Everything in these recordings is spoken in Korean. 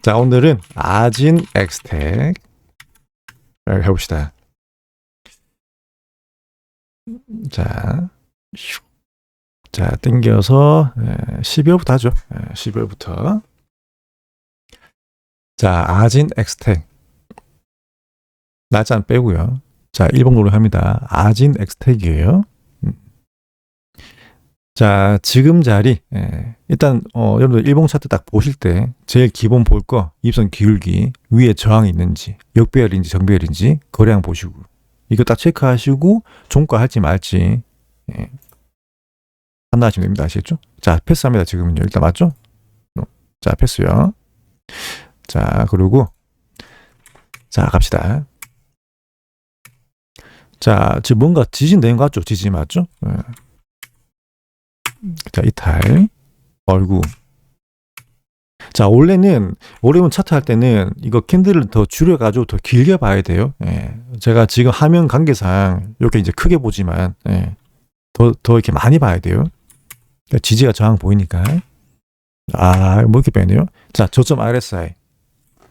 자, 오늘은 아진 엑스텍 해봅시다. 자, 슉. 자, 땡겨서 12월부터 하죠. 12월부터. 자, 아진 엑스텍. 날짜 빼고요. 자, 1번 노력합니다. 아진 엑스텍이에요. 음. 자, 지금 자리. 예, 일단 어, 여러분들 일봉 차트 딱 보실 때 제일 기본 볼 거 입선 기울기 위에 저항이 있는지 역배열인지 정배열인지 거래량 보시고 이거 딱 체크하시고 종가 할지 말지 예. 판단하시면 됩니다. 아시겠죠? 자, 패스합니다. 지금은요. 일단 맞죠? 어, 자, 패스요. 자, 그리고 자, 갑시다. 자, 지금 뭔가 지진 된것 같죠? 지진 맞죠? 예. 자, 이탈. 얼구. 자, 원래는, 원래는 차트 할 때는 이거 캔들을 더 줄여가지고 더 길게 봐야 돼요. 예. 제가 지금 화면 관계상 이렇게 이제 크게 보지만, 예. 더, 더 이렇게 많이 봐야 돼요. 그러니까 지지가 저항 보이니까. 아, 뭐 이렇게 빼네요. 자, 저점 RSI.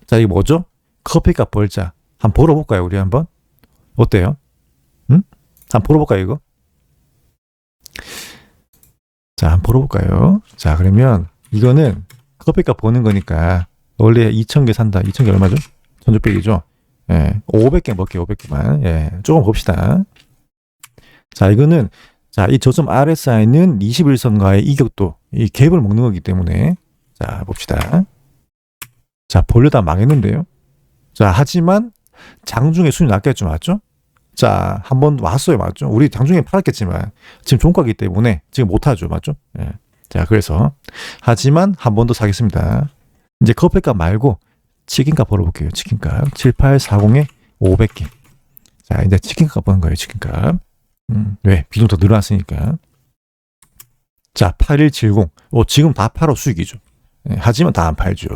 자, 이게 뭐죠? 커피값 벌자. 한번 보러 볼까요, 우리 한번? 어때요? 응? 한번 보러 볼까요, 이거? 자, 한번 보러 볼까요? 자, 그러면 이거는 커피값 보는 거니까 원래 2,000개 산다. 2,000개 얼마죠? 1,600이죠? 예. 500개 먹게 500개만. 예. 조금 봅시다. 자, 이거는 자, 이 저점 RSI는 21선과의 이격도, 이 갭을 먹는 거기 때문에 자, 봅시다. 자, 볼려다 망했는데요. 자, 하지만 장중에 순위 낮겠죠, 맞죠? 자, 한 번 왔어요, 맞죠? 우리 장중에 팔았겠지만 지금 종가기 때문에 지금 못 하죠, 맞죠? 예. 자, 그래서 하지만 한 번 더 사겠습니다. 이제 커피값 말고 치킨값 벌어볼게요. 치킨값 7840에 500개. 자, 이제 치킨값 보는 거예요, 치킨값. 음, 왜? 비중 더 늘어났으니까. 자, 8170. 오, 지금 다 팔어 수익이죠. 예, 하지만 다 안 팔죠.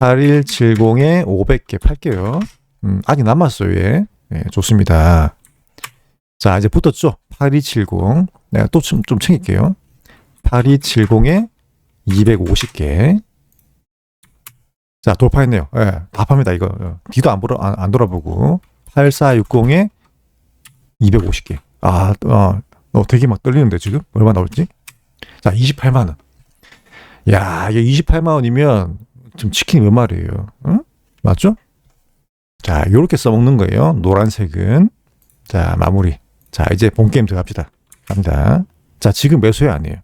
8170에 500개 팔게요. 음, 아직 남았어요, 얘. 예, 좋습니다. 자, 이제 붙었죠? 8270. 내가 또 좀, 좀 챙길게요. 8270에 250개. 자, 돌파했네요. 예, 다 팝니다, 이거. 어, 뒤도 안, 보러, 안, 안 돌아보고. 8460에 250개. 아, 어, 어, 되게 막 떨리는데, 지금? 얼마 나올지? 자, 28만원. 야, 이게 28만원이면 지금 치킨이 몇 마리예요? 응? 맞죠? 자, 요렇게 써먹는 거예요. 노란색은. 자, 마무리. 자, 이제 본 게임 들어갑시다. 갑니다. 자, 지금 매수해 아니에요.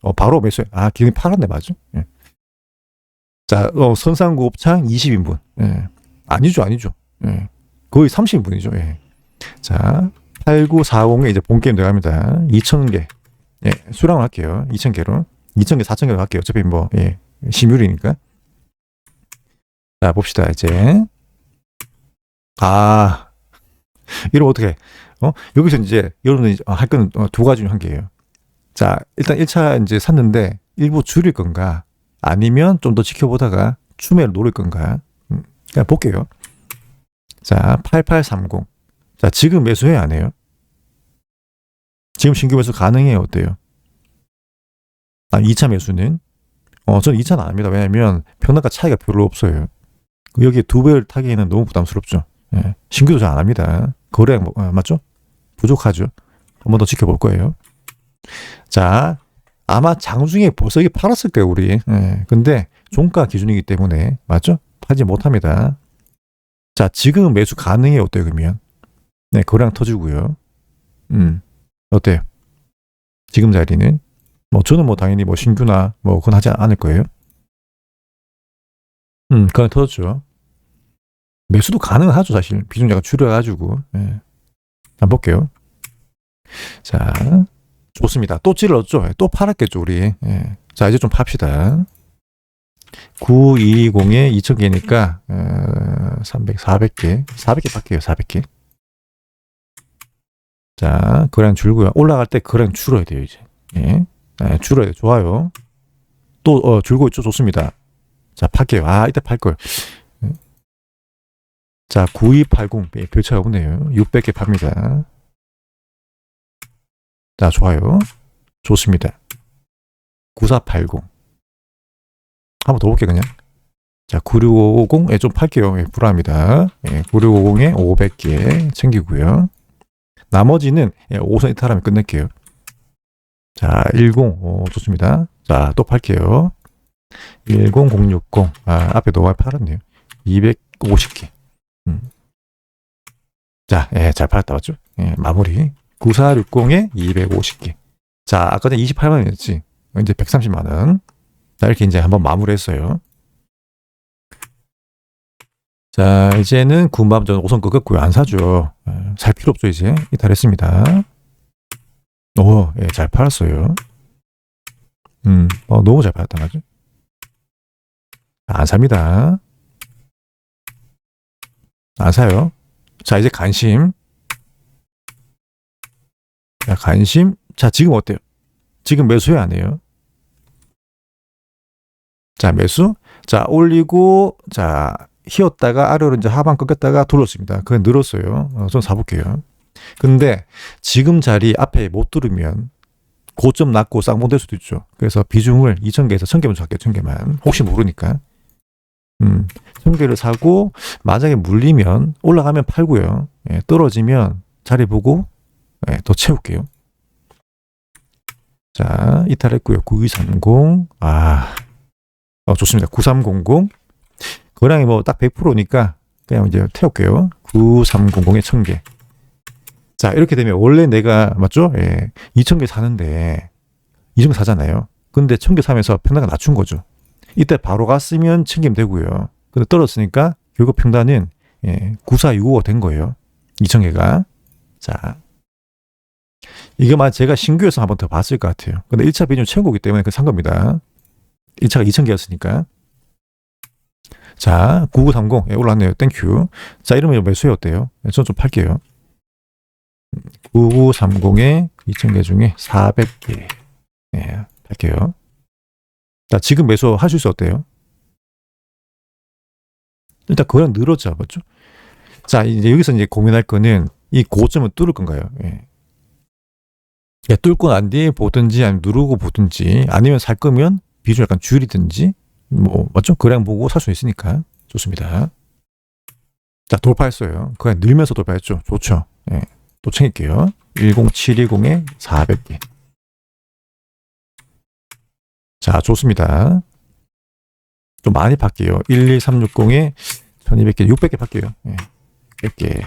어, 바로 매수해. 아, 기름이 팔았네, 맞죠? 예. 자, 어, 선상고급창 20인분. 예. 아니죠, 아니죠. 예. 거의 30인분이죠. 예. 자, 8940에 이제 본 게임 들어갑니다. 2000개. 예, 수량을 할게요. 2000개로. 2000개, 4000개로 할게요. 어차피 뭐, 예, 심율이니까. 자, 봅시다, 이제. 아, 이러면 어떻게, 어? 여기서 이제, 여러분들 할 거는 어, 두 가지 중 한 개예요. 자, 일단 1차 이제 샀는데, 일부 줄일 건가, 아니면 좀 더 지켜보다가 추매를 노릴 건가. 음, 그냥 볼게요. 자, 8830. 자, 지금 매수해 안 해요? 지금 신규 매수 가능해요? 어때요? 아, 2차 매수는? 어, 저는 2차는 안 합니다. 왜냐면 평단가 차이가 별로 없어요. 여기에 두 배를 타기에는 너무 부담스럽죠. 예. 신규도 잘 안 합니다. 거래량, 뭐, 어, 맞죠? 부족하죠. 한번 더 지켜볼 거예요. 자, 아마 장중에 벌써 이게 팔았을 거예요, 우리. 예. 근데 종가 기준이기 때문에, 맞죠? 팔지 못합니다. 자, 지금 매수 가능해요, 어때요, 그러면? 네, 거래량 터지고요. 음, 어때요? 지금 자리는? 뭐, 저는 뭐, 당연히 뭐, 신규나 뭐, 그건 하지 않을 거예요. 음, 그건 터졌죠. 매수도 가능하죠, 사실. 비중자가 줄여가지고. 예. 한번 볼게요. 자, 좋습니다. 또 찔렀죠? 예, 또 팔았겠죠, 우리. 예. 자, 이제 좀 팝시다. 920에 2000개니까, 어, 300, 400개. 400개 팔게요, 400개. 자, 거래량 줄고요. 올라갈 때 거래량 줄어야 돼요, 이제. 예. 예, 줄어야 돼요. 좋아요. 또, 어, 줄고 있죠? 좋습니다. 자, 팔게요. 아, 이때 팔걸. 예. 자, 9280. 예, 별 차이 없네요. 600개 팝니다. 자, 좋아요. 좋습니다. 9480. 한번 더 볼게, 그냥. 자, 9650, 예, 좀 팔게요. 예, 불안합니다. 예, 9650에 500개 챙기고요. 나머지는 예, 5선 이탈하면 끝낼게요. 자, 10, 오, 좋습니다. 자, 또 팔게요. 10060, 아, 앞에 너무 팔았네요. 250개. 음. 자, 예, 잘 팔았다, 맞죠? 예, 마무리. 9460에 250개. 자, 아까 전에 28만 원이었지. 이제 130만 원. 자, 이렇게 이제 한번 마무리했어요. 자, 이제는 군밤전 5선 끄겠고요. 안 사죠. 예, 살 필요 없죠, 이제. 이탈했습니다. 오, 예, 잘 팔았어요. 음, 어, 너무 잘 팔았다, 맞죠? 안 삽니다. 안 사요. 자, 이제 관심. 자, 관심. 자, 지금 어때요? 지금 매수해 안 해요? 자, 매수. 자, 올리고, 자, 휘었다가 아래로 이제 하방 꺾였다가 돌렸습니다. 그건 늘었어요. 어, 좀 사볼게요. 근데 지금 자리 앞에 못 들으면 고점 낮고 쌍봉 될 수도 있죠. 그래서 비중을 2,000개에서 1,000개만 잡게요. 1,000개만. 혹시 모르니까. 음, 1,000개를 사고 만약에 물리면 올라가면 팔고요. 예, 떨어지면 자리 보고 예, 더 채울게요. 자, 이탈했고요. 9230. 아, 어, 좋습니다. 9300. 거량이 뭐 딱 100%니까 그냥 이제 태울게요. 9300에 1000개. 자, 이렇게 되면 원래 내가, 맞죠? 예, 2000개 사는데, 2000개 사잖아요. 근데 1000개 사면서 평단가 낮춘 거죠. 이때 바로 갔으면 1000개면 되고요. 근데 떨어졌으니까 결국 평단은 예, 9465가 된 거예요. 2000개가. 자. 이게만 제가 신규여서 한 번 더 봤을 것 같아요. 근데 1차 비중 최고기 때문에 그산 겁니다. 1차가 2000개였으니까. 자, 9930. 예, 올랐네요. 땡큐. 자, 이러면 매수해 어때요? 예, 저는 좀 팔게요. 9930에 2000개 중에 400개. 예, 팔게요. 자, 지금 매수 하실 수 어때요? 일단 그거랑 늘었죠, 맞죠? 자, 이제 여기서 이제 고민할 거는 이 고점을 뚫을 건가요? 예. 예, 뚫고 난 뒤에 보든지 아니면 누르고 보든지 아니면 살 거면 비중 약간 줄이든지 뭐 맞죠? 그냥 보고 살 수 있으니까 좋습니다. 자, 돌파했어요. 그냥 늘면서 돌파했죠. 좋죠. 예. 또 챙길게요. 10720에 400개. 자, 좋습니다. 좀 많이 팔게요. 12360에 1200개, 600개 팔게요. 예. 100개.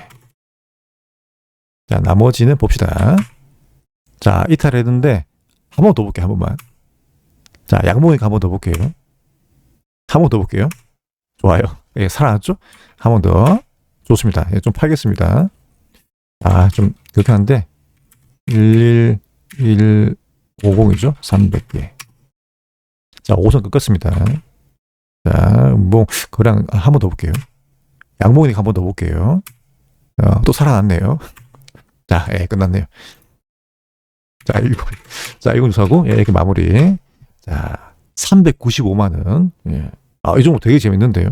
자, 나머지는 봅시다. 자, 이탈했는데, 한 번 더 볼게요, 한 번만. 자, 양모니까 한번 더 볼게요. 한 번 더 볼게요. 좋아요. 예, 살아났죠? 한 번 더. 좋습니다. 예, 좀 팔겠습니다. 아, 좀 그렇게 한데 11150이죠? 300개. 자, 5선 꺾었습니다. 자, 뭐 그냥 한번 더 볼게요. 양봉이니까 한 번 더 볼게요. 어, 또 살아났네요. 자, 예, 끝났네요. 자, 이거 자, 이건 사고 예, 이렇게 마무리. 자, 395만 원. 예. 아, 이 정도 되게 재밌는데요.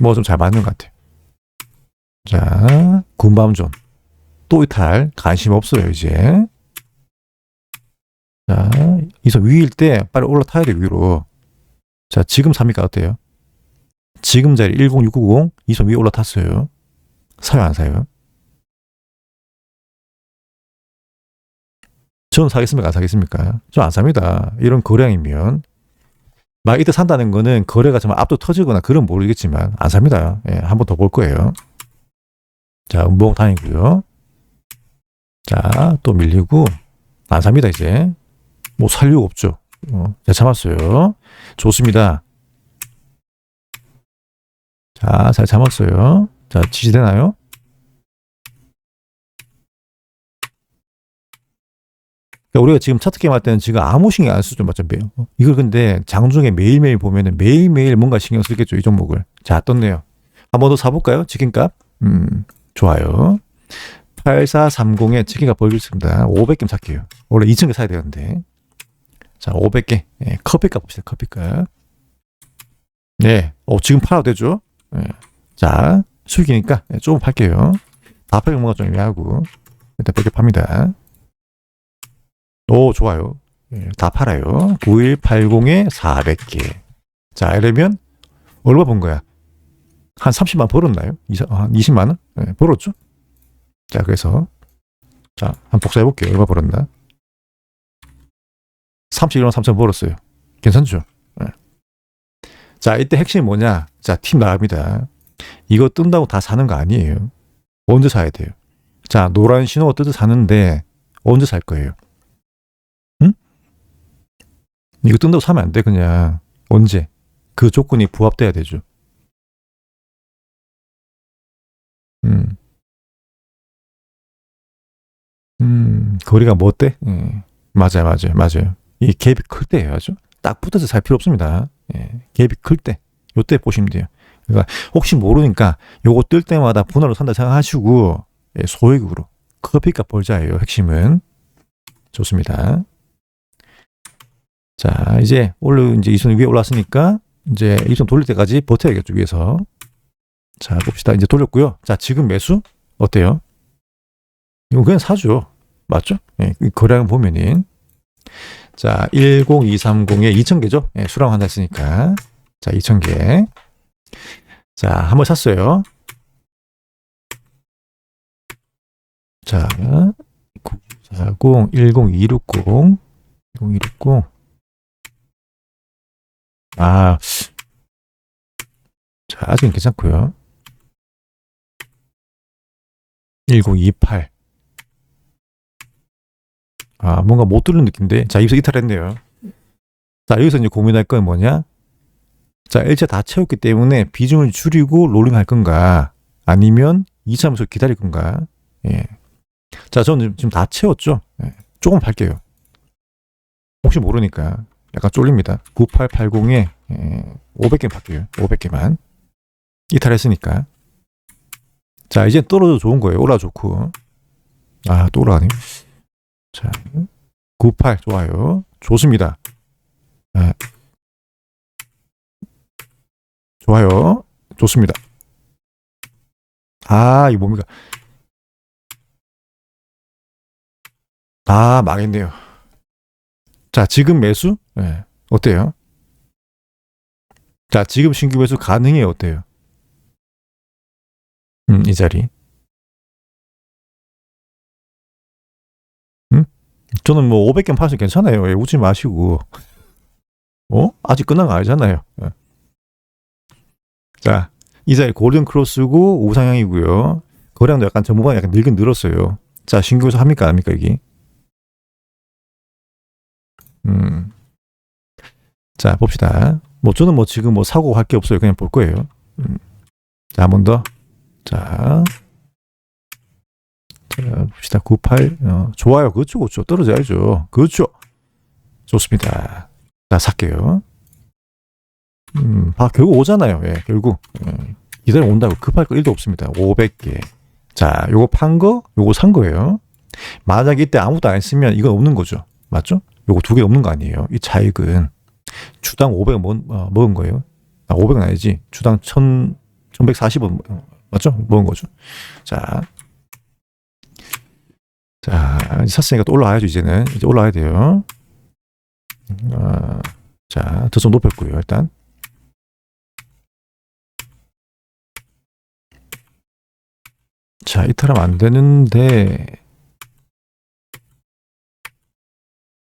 뭐 좀 잘 맞는 것 같아요. 자, 군밤존. 또 이탈. 관심 없어요, 이제. 자, 이선 위일 때 빨리 올라타야 돼, 위로. 자, 지금 삽니까? 어때요? 지금 자리 10690, 이선 위에 올라탔어요. 사요, 안 사요? 저는 사겠습니까? 안 사겠습니까? 저 안 삽니다. 이런 거량이면. 막 이때 산다는 거는 거래가 정말 앞도 터지거나 그런 모르겠지만 안 삽니다. 예, 한번 더 볼 거예요. 자, 음봉 다니고요. 자, 또 밀리고 안 삽니다, 이제. 뭐살 이유가 없죠. 어, 잘 참았어요. 좋습니다. 자, 잘 참았어요. 자, 지지되나요? 그러니까 우리가 지금 차트 게임 할 때는 지금 아무 신경 안 쓰죠, 맞죠? 매일. 어, 이걸 근데 장중에 매일매일 보면은 매일매일 뭔가 신경 쓰겠죠, 이 종목을. 자, 떴네요. 한 번 더 사볼까요? 치킨값? 음, 좋아요. 8430에 치킨값 벌겠습니다. 500개 살게요. 원래 2,000개 사야 되는데. 자, 500개. 예, 커피값 봅시다, 커피값. 네, 어, 지금 팔아도 되죠? 예. 자, 수익이니까 예, 조금 팔게요. 다 팔면 뭔가 좀 애매하고. 일단 100개 팝니다. 오, 좋아요. 예, 다 팔아요. 9180에 400개. 자, 이러면 얼마 번 거야? 한 30만 벌었나요? 한 20만 원? 네, 벌었죠? 자, 그래서 자, 한 복사해 볼게요. 얼마 벌었나? 31만 3천 벌었어요. 괜찮죠? 네. 자, 이때 핵심이 뭐냐? 자, 팀 나갑니다. 이거 뜬다고 다 사는 거 아니에요. 언제 사야 돼요? 자, 노란 신호가 뜨듯 사는데 언제 살 거예요? 응? 이거 뜬다고 사면 안 돼, 그냥. 언제? 그 조건이 부합돼야 되죠. 음. 음, 거리가 뭐 때? 예. 맞아요, 맞아요, 맞아요. 이 갭이 클 때 해야죠. 딱 붙어서 살 필요 없습니다. 예. 갭이 클 때. 요때 보시면 돼요. 그러니까 혹시 모르니까 요거 뜰 때마다 분할로 산다 생각하시고 예, 소액으로 커피값 벌자예요. 핵심은. 좋습니다. 자, 이제 올라 이제 이손 위에 올랐으니까 이제 이손 돌릴 때까지 버텨야겠죠, 위에서. 자, 봅시다. 이제 돌렸고요. 자, 지금 매수 어때요? 이거 그냥 사죠. 맞죠? 예, 이 거래량 보면은 자, 10230에 2000개죠? 예, 수량 한다 했으니까. 자, 2000개. 자, 한번 샀어요. 자, 940, 10260, 10260. 아, 자, 아직은 괜찮고요. 1028. 아, 뭔가 못 뚫는 느낌인데. 자, 여기서 이탈했네요. 자, 여기서 이제 고민할 건 뭐냐? 자, 일차 다 채웠기 때문에 비중을 줄이고 롤링 할 건가? 아니면 2차면서 기다릴 건가? 예. 자, 저는 지금 다 채웠죠? 예. 조금 팔게요. 혹시 모르니까. 약간 쫄립니다. 9880에 예, 500개 팔게요. 500개만. 이탈했으니까. 자, 이제 떨어져 좋은 거예요. 올라 좋고. 아, 또 올라가네요. 자, 98 좋아요. 좋습니다. 아, 좋아요. 좋습니다. 아, 이거 뭡니까? 아, 망했네요. 자, 지금 매수? 네. 어때요? 자, 지금 신규 매수 가능해요? 어때요? 음, 이 자리. 저는 뭐 500개 팔수 괜찮아요. 예, 웃지 마시고. 어? 아직 끝난 거 아니잖아요. 예. 자, 이 자리 골든 크로스고 우상향이고요. 거량도 약간 전부가 약간 늙은 늘었어요. 자, 신규 매수 합니까? 안 합니까, 이게? 음. 자, 봅시다. 뭐 저는 뭐 지금 뭐 사고 할 게 없어요. 그냥 볼 거예요. 음. 자, 한 번 더. 자. 자, 봅시다. 98. 어, 좋아요. 그렇죠. 그렇죠. 떨어져야죠. 그렇죠. 좋습니다. 자, 살게요. 음, 아, 결국 오잖아요. 예, 결국. 예, 기다려 온다고 급할 거 1도 없습니다. 500개. 자, 요거 판 거, 요거 산 거예요. 만약에 이때 아무도 안 했으면 이건 없는 거죠. 맞죠? 요거 두 개 없는 거 아니에요. 이 차익은 주당 500원 먹은, 어, 먹은 거예요. 아, 500은 아니지. 주당 1000, 1140원, 맞죠? 먹은 거죠. 자. 자, 샀으니까 또 올라와야죠, 이제는. 이제 올라와야 돼요. 아, 자, 더 좀 높였고요, 일단. 자, 이탈하면 안 되는데.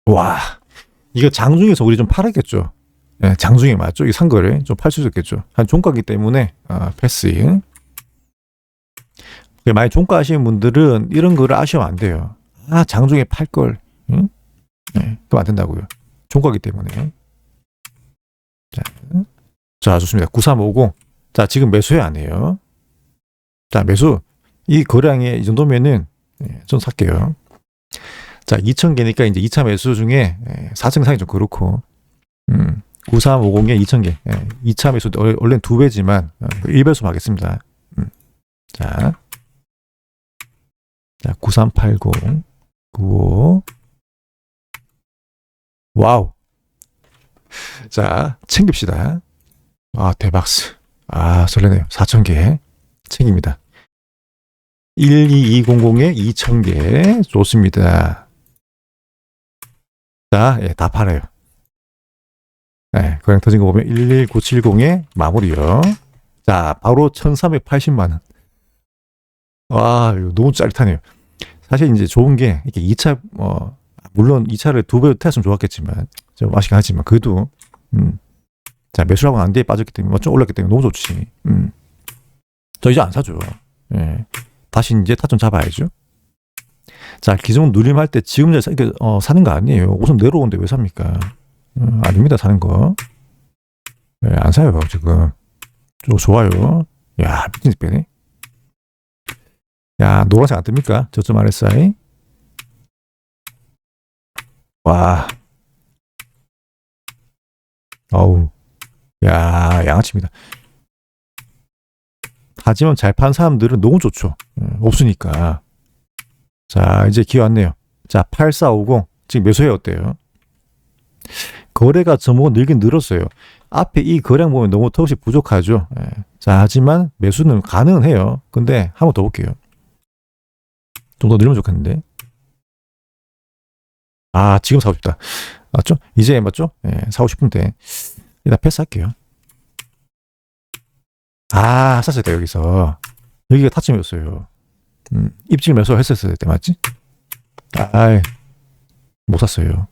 와, 이거 장중에서 우리 좀 팔았겠죠. 예, 장중에 맞죠? 이 산 거를 좀 팔 수 있겠죠. 한 종가기 때문에 아, 패스. 많이 종가 하시는 분들은 이런 거를 아시면 안 돼요. 아, 장중에 팔 걸. 응? 네, 그럼 안 된다고요. 종가기 때문에. 자, 자, 좋습니다. 9350. 자, 지금 매수해 안 해요. 자, 매수. 이 거량이 이 정도면은 예, 좀 살게요. 자, 2,000개니까 이제 2차 매수 중에 4층 상이 좀 그렇고, 음, 9350에 2,000개. 예, 2차 매수, 원- 원래는 두 배지만, 어, 1배수 하겠습니다. 음, 자, 자, 9380, 95. 와우. 자, 챙깁시다. 아, 대박스. 아, 설레네요. 4,000개. 챙깁니다. 12200에 2,000개. 좋습니다. 자, 예, 다 팔아요. 네, 거래량 터진 거 보면 11970의 마무리요. 자, 바로 1380만 원. 와, 이거 너무 짜릿하네요. 사실 이제 좋은 게 이렇게 2차 어 물론 2차를 두배 tes으면 좋았겠지만 좀 아쉽긴 하지만 그래도 음. 자, 매수하고 난 뒤에 빠졌기 때문에 뭐좀 올랐기 때문에 너무 좋지. 음. 저 이제 안 사죠. 예. 다시 이제 타점 잡아야죠. 자, 기존 누림할 때 지금 자 이렇게 어, 사는 거 아니에요. 우선 내려오는데 왜 삽니까? 음, 아닙니다, 사는 거. 예, 안 사요, 지금. 좀 좋아요. 야, 미친 빼네. 야, 노란색 안 뜹니까? 저점 RSI. 와. 어우. 야, 양아치입니다. 하지만 잘 판 사람들은 너무 좋죠. 음, 없으니까. 자, 이제 기회 왔네요. 자, 8450. 지금 매수해 어때요? 거래가 저보고 늘긴 늘었어요. 앞에 이 거량 보면 너무 턱없이 부족하죠. 예. 자, 하지만 매수는 가능은 해요. 근데 한번 더 볼게요. 좀 더 늘면 좋겠는데. 아, 지금 사고 싶다. 맞죠? 이제 맞죠? 예, 사고 싶은데. 일단 패스할게요. 아, 샀을 때 여기서. 여기가 타점이었어요. 음, 입질 매수 했었을 때 맞지? 아이, 못 샀어요.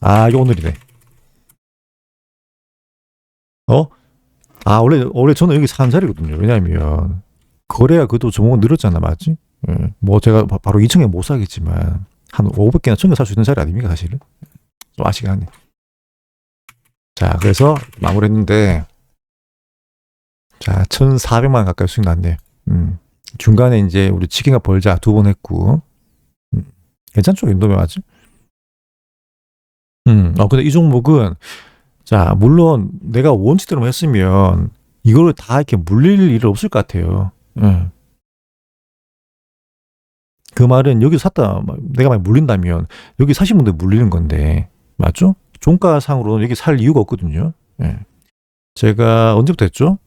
아, 이거 오늘이네. 어? 아, 원래, 원래 저는 여기 산 자리거든요. 왜냐면, 거래가 그래도 조목은 늘었잖아, 맞지? 예, 뭐 제가 바- 바로 2층에 못 사겠지만, 한 500개나 1000개 살 수 있는 자리 아닙니까, 사실은? 좀 아쉽긴 하네. 자, 그래서 마무리 했는데, 자, 1400만 가까이 수익 났네요. 음. 중간에 이제 우리 치킨과 벌자 두 번 했고, 음. 괜찮죠? 인도면 맞지? 음, 어, 근데 이 종목은, 자, 물론 내가 원칙대로 했으면, 이거를 다 이렇게 물릴 일 없을 것 같아요. 예. 그 말은 여기 샀다, 막 내가 만약 물린다면, 여기 사신 분들 물리는 건데, 맞죠? 종가상으로는 여기 살 이유가 없거든요. 예. 제가 언제부터 했죠?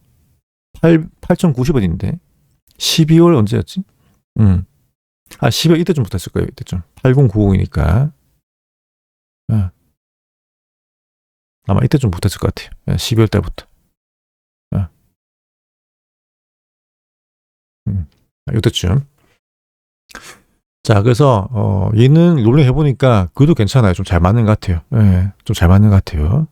8, 8,090원인데, 12월 언제였지? 음. 아, 12월 이때쯤부터 했을 거예요, 이때쯤. 8090이니까. 예. 아마 이때쯤 붙었을 것 같아요. 예, 12월 달부터. 음, 이때쯤. 자, 그래서, 어, 얘는 롤링 해보니까 그래도 괜찮아요. 좀 잘 맞는 것 같아요. 예, 좀잘 맞는 것 같아요.